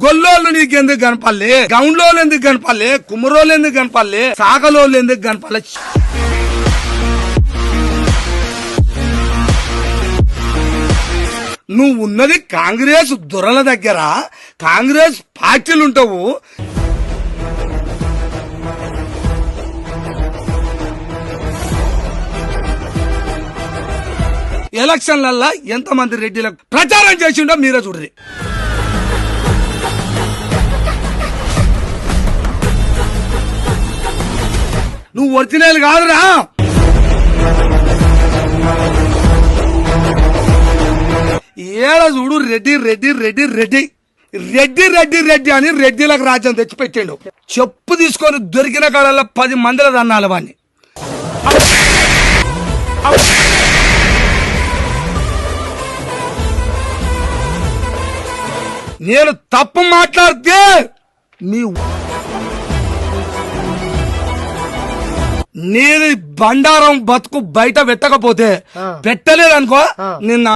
గొల్లోళ్ళు నీకు ఎందుకు కనపల్లే గౌండ్లోళ్ళు ఎందుకు కనపల్లే కుమ్మరోళ్ళు ఎందుకు కనపల్లే సాగలోళ్ళు ఎందుకు కనపల్లే నువ్వు ఉన్నది కాంగ్రెస్ దొరల దగ్గర. కాంగ్రెస్ పార్టీలు ఉంటావు ఎలక్షన్లల్లా ఎంతమంది రెడ్డిలకు ప్రచారం చేసిండో మీరే చూడరు. నువ్వు ఒరిజినల్ కాదురా. ఏడ చూడు రెడ్డి రెడ్డి రెడ్డి రెడ్డి. రెడ్డి రెడ్డి రెడ్డి అని రెడ్డిలకు రాజ్యం తెచ్చిపెట్టిండు. చెప్పు తీసుకొని దొరికిన కాలంలో పది మందిల దన్నాలి వాడిని. నేను తప్పు మాట్లాడితే నీ నీది బండారం బతుకు బయట పెట్టకపోతే పెట్టలేదు అనుకో నిన్న